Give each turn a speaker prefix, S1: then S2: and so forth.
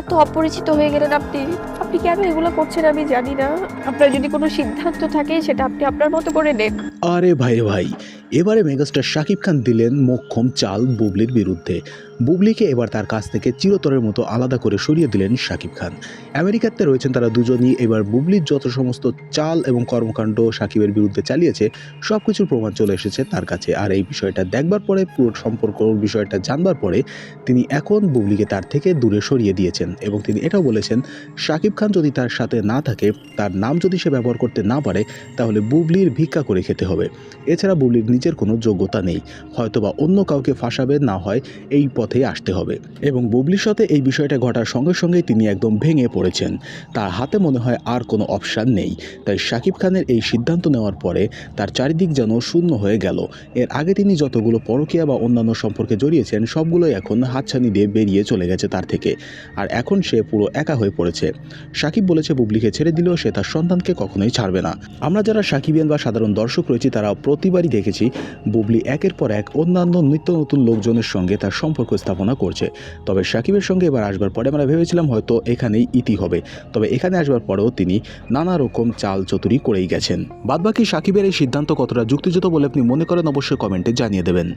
S1: এত অপরিচিত হয়ে গেলেন আপনি। আপনি কেন এগুলো করছেন আমি জানি না। আপনার যদি কোনো সিদ্ধান্ত থাকে, সেটা আপনি আপনার মতো করে নেন।
S2: আরে ভাই ভাই, এবারে মেগাস্টার শাকিব খান দিলেন মোক্ষম চাল বুবলির বিরুদ্ধে। বুবলিকে এবার তার কাছ থেকে চিরতরের মতো আলাদা করে সরিয়ে দিলেন শাকিব খান। আমেরিকাতে রয়েছেন তারা দুজনই। এবার বুবলির যত সমস্ত চাল এবং কর্মকাণ্ড শাকিবের বিরুদ্ধে চালিয়েছে সব কিছুর প্রমাণ চলে এসেছে তার কাছে। আর এই বিষয়টা দেখবার পরে, পুরো সম্পর্ক, বিষয়টা জানবার পরে, তিনি এখন বুবলিকে তার থেকে দূরে সরিয়ে দিয়েছেন এবং তিনি এটাও বলেছেন, শাকিব খান যদি তার সাথে না থাকে, তার নাম যদি সে ব্যবহার করতে না পারে, তাহলে বুবলির ভিক্ষা করে খেতে হবে। এছাড়া বুবলির নিজের কোনো যোগ্যতা নেই। হয়তোবা অন্য কাউকে ফাঁসাবে, না হয় এই পথেই আসতে হবে। এবং বুবলির সাথে এই বিষয়টা ঘটার সঙ্গে সঙ্গেই তিনি একদম ভেঙে পড়েছেন। তার হাতে মনে হয় আর কোনো অপশান নেই। তাই শাকিব খানের এই সিদ্ধান্ত নেওয়ার পরে তার চারিদিক যেন শূন্য হয়ে গেল। এর আগে তিনি যতগুলো পরকীয়া বা অন্যান্য সম্পর্কে জড়িয়েছেন, সবগুলোই এখন হাতছানি দিয়ে বেরিয়ে চলে গেছে তার থেকে। আর এখন সে পুরো একা হয়ে পড়েছে। সাকিব বলেছে, বুবলিকে ছেড়ে দিলেও সে তার সন্তানকে কখনোই ছাড়বে না। আমরা যারা সাকিবিয়ান বা সাধারণ দর্শক রয়েছি, তারা প্রতিবারই দেখেছি, বুবলি একের পর এক অন্যান্য নিত্য নতুন লোকজনের সঙ্গে তার সম্পর্ক স্থাপনা করছে। তবে সাকিবের সঙ্গে এবার আসবার পরে আমরা ভেবেছিলাম হয়তো এখানেই ইতি হবে। তবে এখানে আসবার পরেও তিনি নানা রকম চাল চতুরি করেই গেছেন। বাদবাকি সাকিবের এই সিদ্ধান্ত কতটা যুক্তিযুক্ত বলে আপনি মনে করেন অবশ্যই কমেন্টে জানিয়ে দেবেন।